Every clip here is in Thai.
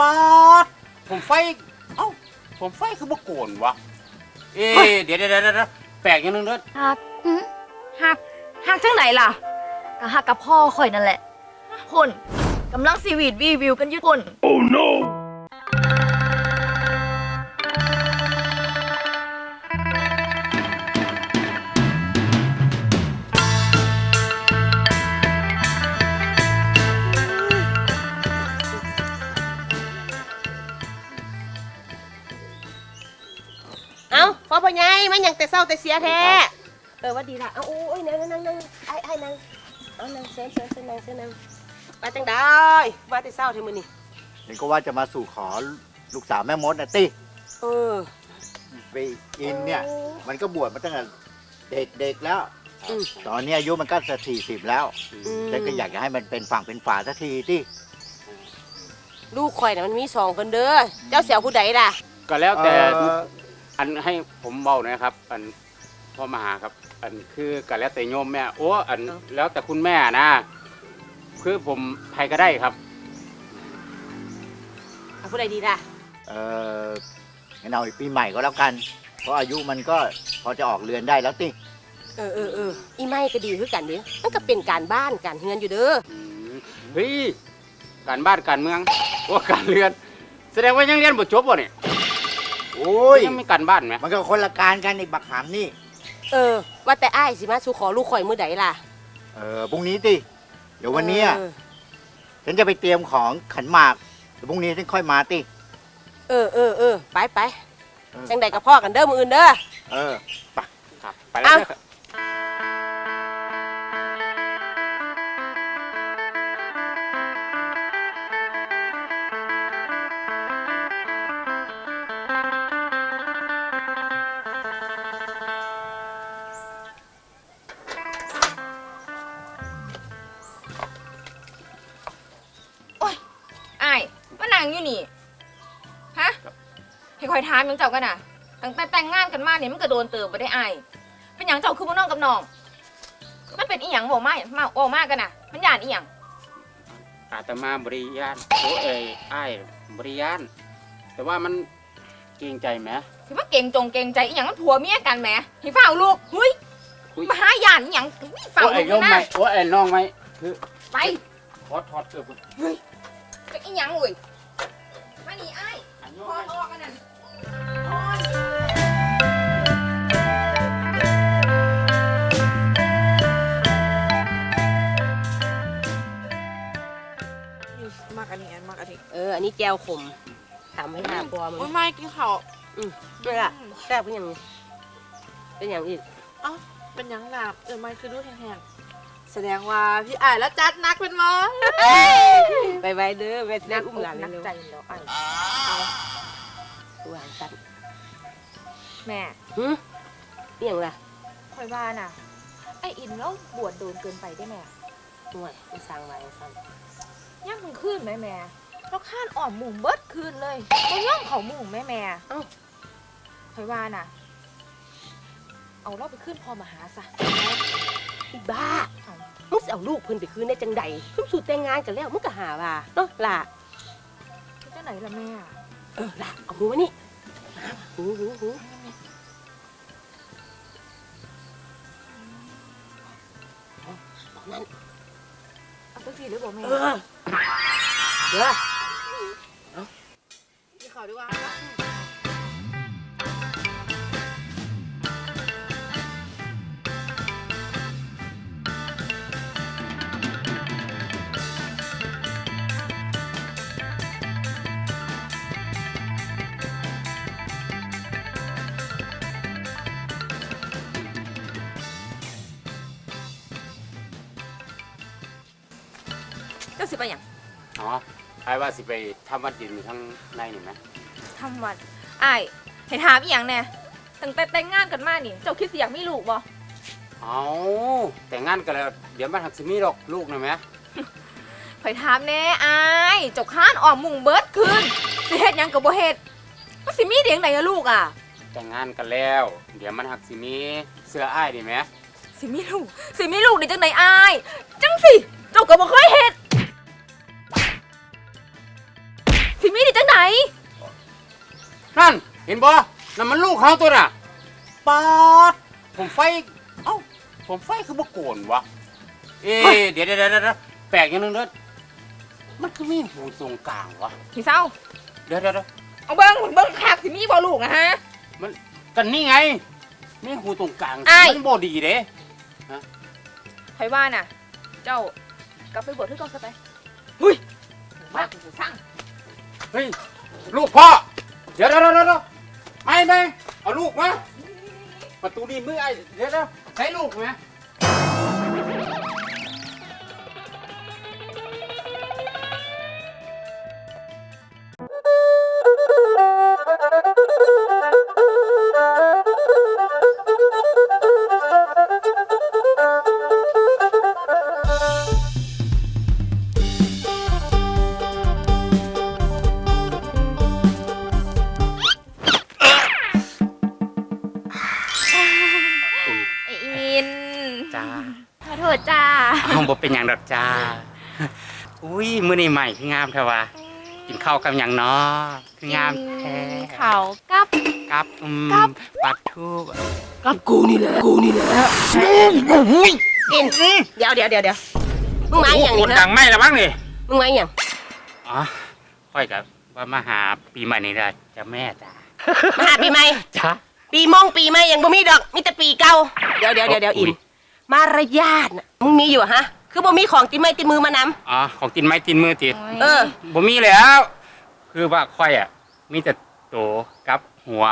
ปาดผมไฟ เอ้า ผมไฟคือบ่โกนวะ เอ๊ะเดี๋ยวเดี๋ยวเดี๋ยวเดี๋ยวแปลกอย่างหนึงเด้อหักหักหักจังไหนล่ะก็หักกับพ่อข่อยนั่นแหละคนกำลังซีวีดวีวิวกันอยู่คนเอ้าพ่อพ่อใหญ่มันหยังแต่เศร้าแต่เสียแท้ เออว่าดีละเอาโอ้ยนั่งนั่งนั่งไอ้ไอ้นั่งเอานั่งเชิญเชิญเชิญนั่งเชิญนั่งมาจังได้มาแต่เศร้าเท่มื้อนี้เห็นก็ว่าจะมาสู่ขอลูกสาวแม่มดนะติเออ ไปอินเนี่ย มันก็บวชมาตั้งแต่เด็กๆแล้ว อืม ตอนนี้อายุมันก็จะสี่สิบแล้วอืมฉันก็อยากจะให้มันเป็นฝั่งเป็นฝาสักทีที่ลูกข่อยน่ะมันมีสองคนเด้อเจ้าเสียวผู้ใดล่ะก็แล้วแต่เอ่ออันให้ผมเบาหนะครับ อันพ่อมหาครับ อันคือก็แล้วแต่โยมแม่โอ้อันเอ้าแล้วแต่คุณแม่นะ คือผมใครก็ได้ครับเอาผู้ใดดีล่ะ เอองั้นเอาอีกปีใหม่ก็แล้วกัน เพราะอายุมันก็พอจะออกเรือนได้แล้วติเออเออเอออีไม่ก็ดีคือกันเด้มันก็เป็นการบ้านการเฮือนอยู่เด้ออืมเฮ้ยการบ้านการเมืองว่าการเรียน แสดงว่ายังเรียนบ่จบบ่เนี่ย โอ้ย ยังมีการบ้านไหมมันก็คนละการกันไอ้บักหามนี่ เออ ว่าแต่อ้ายสิมาสู่ขอลูกข่อยมื้อใดล่ะเออพรุ่งนี้ติเดี๋ยววันเนี้ยเออฉันจะไปเตรียมของขันหมากเดี๋ยวพรุ่งนี้ฉันค่อยมาติ เออเออเออไปไปเออ จังใดกับพ่อกันเด้อมืออื่นเด้อ เออ ครับ ไปแล้วเอ้าเด้อครับอ้ อยถามหยังเจ้ากันน่ะ ตั้งแต่แต่งงานกันมาเนี่ยมันก็โดนเติบไปได้อ้ายเป็นหยังเจ้าคือมาน้องกับน้อง มันเป็นอีหยังบอกมามาโอ้มากันน่ะ มันย่านอีหยังอาตมาบริยานโอ้เอ้ยอ้ายบริยาน แต่ว่ามันเกรงใจไหม สิว่าเก่งจงเก่งใจอีหยังมันผัวเมียกันแหมให้เฝ้าลูกเฮ้ยอุ๊ย มาหาย่านอีหยังนี่เฝ้าโอ้ลูไอ้กโยมนะไหมโอ้ไอ้น้องไหมคือไปขอถอดเสื้อคุณเป็นอีหยังเว้ยมานี่อ้ายอันโยพมอไหมออกกันนั่น แจวขมทำให้หาพอมันโอ้ยไม่กินข้าวด้วยล่ะแซ่บเป็นอย่างเป็นอย่างอีกเป็นหยังหนาเออไม่คือดูแห้งๆแสดงว่าพี่อ่ายแล้วจัดนักเป็นมั้งไปไว้เด้อไว้ได้อุ้มหลานนักเร็วใจแล้วไอ้ๆหวานจัดแม่หึอหย่างล่ะคอยว่าน่ะ ไอ้อินแล้วบวชโดนเกินไปได้แม่ห่วยมันสั่งไว้สั่งย่างมึงขึ้นไหมแม่ แล้วข้านอ่อมหมุงเบิดคืนเลยก็ย่องเขาหมุงแม่แม่เอ้า คอยว่าน่ะ เอาเราไปขึ้นพอมาหาซะอีบ้ามึงสิเอาลูกเพิ่นไปคืนได้จังใดเพิ่งสู่แต่งงานกันแล้วมึงก็หาว่าเนาะล่ะที่ไหนล่ะแม่เออล่ะเอาหูมานี่มาหูหูหูเอานั่นเอาไปสิหรือบอกแม่ เออเดี๋ย วกินข้าวดีกว่าก็สิไปอย่างอ๋อไอ้ว่าสิไปทำวัดดินอยู่ข้างในนี่ไหม ทำวันไอ้ายให้ถามอีหยังแน่ตั้งแต่แต่งงานกันมานี่ เจ้าคิดสิอยากมีลูกบ่เอาแต่งงานกันแล้ว เดี๋ยวมันหักสิมีดอกลูกนะไหมคอยถามแน่ไอ้ายเจ้าข้านอ่อมหมุงเบิดคืนสิเฮ็ดหยังกับบ่เฮ็ดมันสิมีเดียงไหนอะลูกอะ แต่งงานกันแล้ว เดี๋ยวมันหักสิมีเสื้ออ้ายดีไหมสิมีลูก สิมีลูกได้จังไหนอายจังสิเจ้าก็บ่เคยเฮ็ดสิมีได้ นั่น เห็นบ่นั่นมันลูกเขาตัวน่ะปาดผมไฟ เอ้า ผมไฟคือบ่โกนวะ เอ๊ะเดี๋ยวเดี๋ยวเดี๋ยวเดี๋ยวแปลกอย่างหนึงเด้อมันคือมีหูตรงกลางวะ พี่เศร้า เดี๋ยวเดี๋ยวเดี๋ยวเอาเบิ้งเบิ้งคักสิมีบ่ลูกนะฮะกันนี่ไง มีหูตรงกลาง อ้าย มันบ่ดีเด้ใครว่าน่ะ เจ้ากลับไปบวชที่กองซะไปหุ้ยว่ากูจะสร้างเฮ้ย ลูกพ่อ เดี๋ยวเดี๋ยวเดี๋ยวเดี๋ยวไม่ไม่เอาลูกมาประตูนี่มือไอ้เดี๋ยวเดี๋ยวใช้ลูกไหม จ้าขอโทษจ้าเอาบ่เป็นอย่างดอกจ้า อุ้ยมื้อนี้ใหม่คืองามแท้ว่ะกินข้าวกับหยังเนาะคืองามแท้เขากับ กับอืมกับ ปัดทูบกับกูนี่แหละ กูนี่แหละอุ้ยอินเดี๋ยวเดี๋ยวเดี๋ยวเดี๋ยวมึงมาอหย่างคนี้นดันะงไม่ละบ้างนี่มึงมาอหย่างอ๋อค่อยกับว่ามาหาปีใหม่นี่ละจะแม่จ้ามาหาปีใหม่ จ้าปีมองปีใหม่ยังบ่มีดอกมีแต่ปีเก่าเดี๋ยวเดี๋ยวเดี๋ยวเดี๋ยวอินอุ๊ย มารยาทน่ะมึงมีอยู่อะฮะ คือบ่มีของติดไม้ติดมือมานำอ๋อของตินไม้ตินมือติดเออ บ่มีแล้ว คือว่าค่อยอะ มีแต่โตกับหัว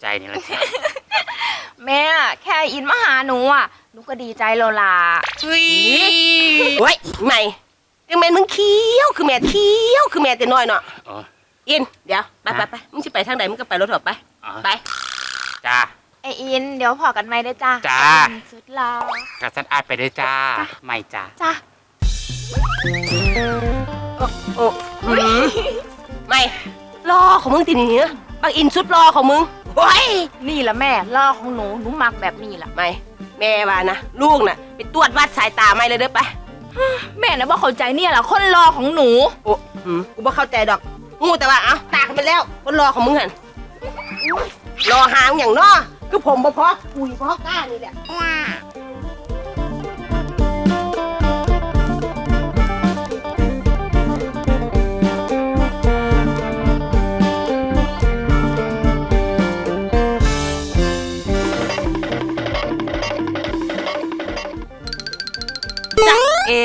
ใจนี่แหละจ้ะแม่แค่อินมาหาหนูอะหนูก็ดีใจแล้วล่ะเฮ้ยโอ้ยใหม่จังแม่นมึงเคี้ยวคือแม่เคี้ยวคือแม่แต่น้อยเนาะอ๋อ อินเดี๋ยวไปไปไปมึงสิไปทางใดมึงก็ไปรถเถอะไปอ๋อ ไปจ้าไออิน เดี๋ยวพอกันไหมได้อจ้าจ้าอินสุดหลอกระสัดอาดไปเลยจ้า ไม่จ้าจ้าโอ้หืมไม่รอของมึงตีนี้บางอินสุดรอของมึงโอ้ยนี่ละแม่ล่อของหนูหนูมักแบบนี้ล่ะ ไม่แม่ว่านะลูกน่ะไปตรวจวัดสายตาไม่เลยเด้อไปแม่นะว่าเข้าใจเนี่ยแหละคนรอของหนู โอ้หืมกูบ่เข้าใจดอกงูแต่ว่าเอ้าตากันไปแล้วคนรอของมึงหันรอหางอย่างน้อ คือผมบ่พอคุยพอกล้านี่แหละ เอ๋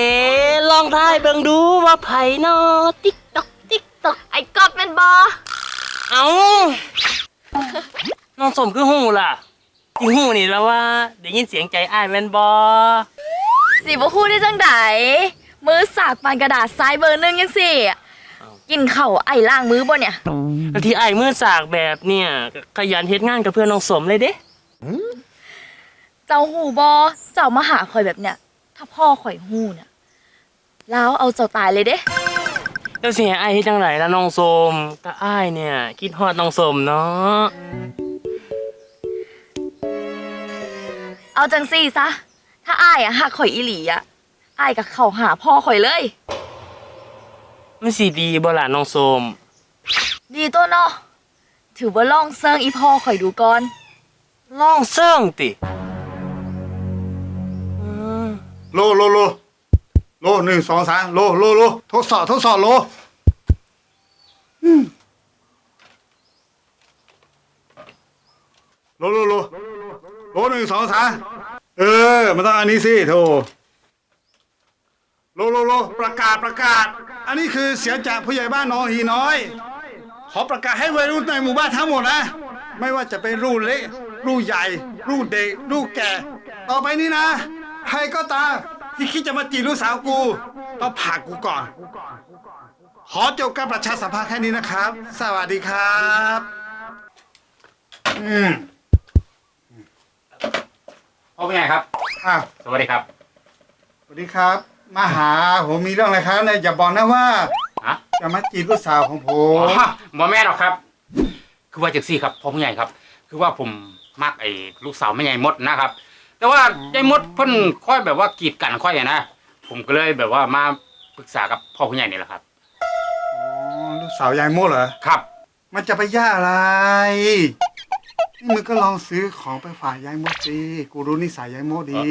ลองทายเบิ่งดูว่าไผนอติ๊กตอกติ๊กตอกไอ้กอบแมันบอเอาน้องสมคือหู ล่ะจริงหูนี่แล้วว่าได้ยินเสียงใจอ้ายแม่นบอสิบ่พูดได้จังไดมือสากปานกระดาษซ้ายเบอร์หนึงยังสิกินเข่าวไอ้ล่างมือบ่เนี่ย แล้วที่อ้ายมือสากแบบเนี่ยก็ขยันเฮ็ดงานกับเพื่อนน้องสมเลยเด้เจ้าหูบอเจ้ามาหาข่อยแบบเนี้ย ถ้าพ่อข่อยหูเนี่ยแล้วเอาเจ้าตายเลยเด้ แล้วสิให้อ้ายเฮ็ดจังไดล่ะน้องสมก็อ้ายเนี่ยคิดฮอดน้องสมเนาะ เอาจังซี่ซะ ถ้าอ้ายอะหักข่อยอีหลีอะอ้ายก็เข้าหาพ่อข่อยเลย มันสิดีบ่ล่ะน้องสมดีตัวเนาะถือว่าลองเซิงอีพ่อข่อยดูก่อนลองเซิ่งติอืมโลโลโลโลหนึ่งสองสามโลโลโลทดสอบทดสอบโลอืมโลโลโล โลหนึ่งสองสามเออ มันต้องอันนี้สิโธ่โลโลโลประกาศประกาศ อันนี้คือเสียงจากผู้ใหญ่บ้านหนองหีน้อย ขอประกาศให้วัยรุ่นในหมู่บ้านทั้งหมดนะ ไม่ว่าจะเป็นรุ่นเล็กรุ่นใหญ่ รุ่นเด็ก รุ่นแก่ ต่อไปนี้นะ ใครก็ตามที่คิดจะมาจีบลูกสาวกู ต้องผ่านกูก่อน ขอจบการประชาสัมพันธ์แค่นี้นะครับ สวัสดีครับ อืม พ่อเป็นไงครับ อ้าวสวัสดีครับสวัสดีครับ มาหาผมมีเรื่องอะไรครับเนี่ยอย่าบอกนะว่า ฮะจะมาจีบลูกสาวของผอ๋มอบ่แม่นหรอกครับ คือว่าจังซี่ครับพ่อผู้ใหญ่ครับ คือว่าผมมักไอ้ลูกสาวแม่ใหญ่มดนะครับ แต่ว่ายายมดเพิ่นค่อยแบบว่ากีดกันค่อยอะนะผมก็เลยแบบว่ามาปรึกษากับพ่อผู้ใหญ่นี่แหละครับ อ๋อลูกสาวยายโมเหรอครับ มันจะไปยากอะไรนี่ มึงก็ลองซื้อของไปฝากยายโมสิกูรู้นิสัยยายโมดี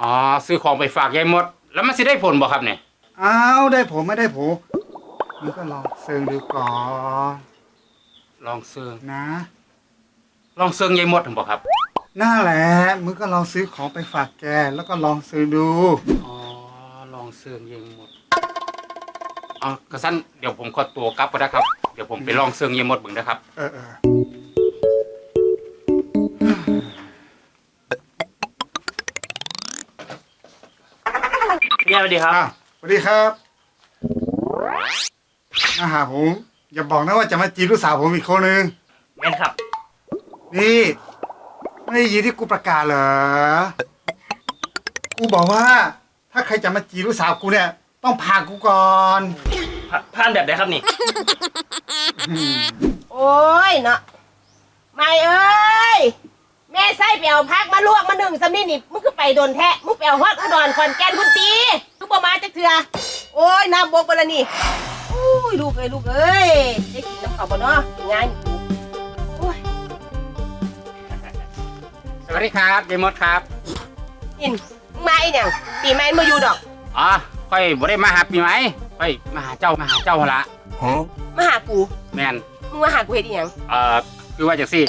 อ๋อซื้อของไปฝากยายมด แล้วมันสิได้ผลบ่ครับเนี่ยอ้าวได้ผมไม่ได้ผมมึงก็ลองเซิงดูก่อนลองเซิงนะ ลองเซิงยายมดถึงบ่ครับนั่นแหละมึงก็ลองซื้อของไปฝากแก แล้วก็ลองซื้อดู อ๋อลองเซิงยายมดอ๋อกระสั้นเดี๋ยวผมขอตัวกลับก็ได้ครับ เดี๋ยวผมไปลองเซิงยายมดเบิ่งนะครับ เออเออ พี่ใหญ่สวัสดีครับอ้าวสวัสดีครับมาหาผม อย่าบอกนะว่าจะมาจีบลูกสาวผมอีกคนนึง แม่นครับ นี่ไม่ได้ยินที่กูประกาศเหรอ กูบอกว่า ถ้าใครจะมาจีบลูกสาวกูเนี่ย ต้องผ่านกูก่อนพผ่านแบบไหนครับนี่ โอ้ยเนาะไม่เอ้ย แม่ไส้ไปเอาพักมาลวกมาหนึ่งสำนี่นี่มึงก็ไปโดนแทะมึงไปเอาฮอดอุดรขอนแก่นพุ่นตี มึงบ่มาจักเถื่อโอ้ยน้ำบกไปแล้วนี่อุ้ยลูกเอ้ยลูกเอ้ยได้กินน้ำเขาบ่เนาะงานอยู่โอ้ยสวัสดีครับยายมดครับ อินมึงมาอีหยังปีใหม่มาอยู่ดอก อ๋อค่อยบ่ได้มาหาปีไหมค่อยมาหาเจ้ามาหาเจ้าหั่นละมาหากูแมนมึงมาหากูเฮ็ดอีหยังเอ่อคือว่าจังซี่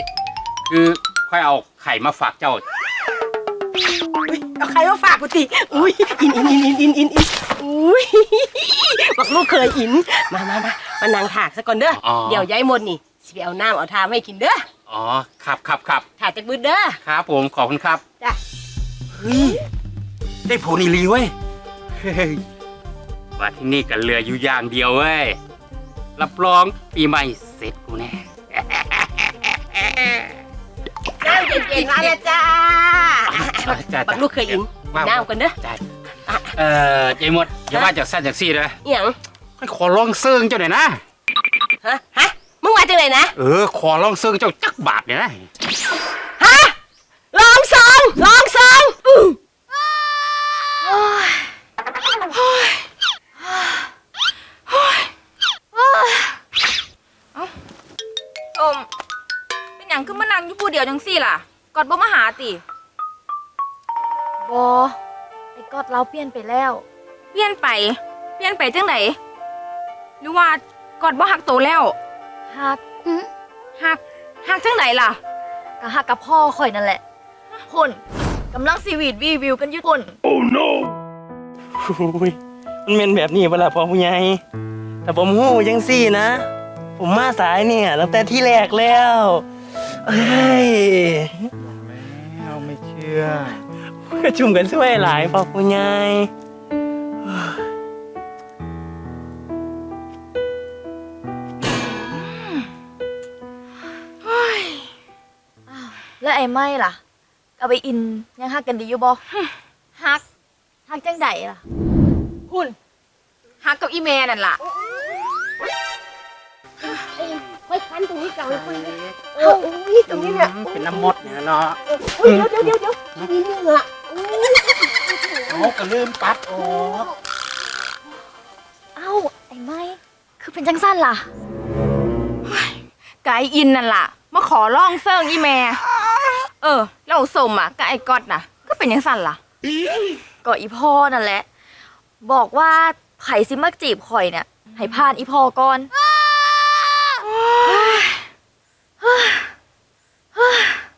คือค่อยเอาไข่มาฝากเจ้าอุ้ย เอาใครมาฝากกูติอุ้ยอินอินอินอินอินอินอินอุ้ยบอกลูกเคยอินมามามามานั่งถากซะก่อนเด้ออ๋อเดี๋ยวยายมนนี่สิไปเอาน้ำเอาทามให้กินเด้ออ๋อครับครับครับถากจากมือเด้อครับผมขอบคุณครับ จ้ะเฮ้ย ได้ผลอีหลีเว้ยเฮ้ยว่าที่นี่กันเรืออยู่อย่างเดียวเว้ย รับรองปีใหม่เสร็จกูแน่ น้ำเย็นๆมาแล้วจ้าจ้ะบักลูกเคยอินว่าน้ำกันเด้อจ้ะเอ่อใจหมดอย่าว่าจากสั้นจากซี่เลยอีหยังค่อยขอลองเซิงเจ้าหน่อยนะฮะฮะมึงมาจากไหนนะเออขอลองเซิงเจ้าจักบาทเนี่ยนะฮะลองซองลองซอง เดียวจังซี่ล่ะกอดบ่มาหาติบอไอ้กอดเราเปลี่ยนไปแล้ว เปลี่ยนไป เปลี่ยนไปจังไดหรือว่ากอดบ่ฮักโตแล้วหักอื้อฮักฮักจังไดล่ะก็หักกับพ่อข่อยนั่นแหละพุ่นกำลังซีวีดวีวิวกันอยู่พุ่นโอ้ยมันเป็นแบบนี้เวลาพอผู้ใหญ่แต่ผมหู้ยังสี่นะ ผมมาสายเนี่ยตั้งแต่ที่แรกแล้ว เอ้ยเอาไม่เชื่อ กระชุ่มกันช่วยหลายพอผู้ใหญ่แล้วไอ้ไม่ล่ะกับไอ้อินยังหักกันดีอยู่บ่หักหักจังใดล่ะ หุ่นฮักกับอีแม่นั่นล่ะ ไว้คันตรงนี้ก่อนเลยเอออุ้ยตรงนี้เนี่ยเป็นน้ำมดเนี่ยเนาะอุ้ยเดี๋ยวเดี๋ยวเดี๋ยวเดี๋ยวมีเหงื่ออุ้ยเอาก็ลืมปัดออกเอ้าไอ้ไม่คือเป็นจังสั้นล่ะกายอินนั่นล่ะมาขอร้องเซิงอีแม่เออเราสมอะกับไอ้กอดน่ะ ก็เป็นยังสั่นล่ะก็อีพ่อนั่นแหละ บอกว่าไผสิมาจีบข่อยเนี่ยให้ผ่านอีพ่อก่อน 唉唉唉。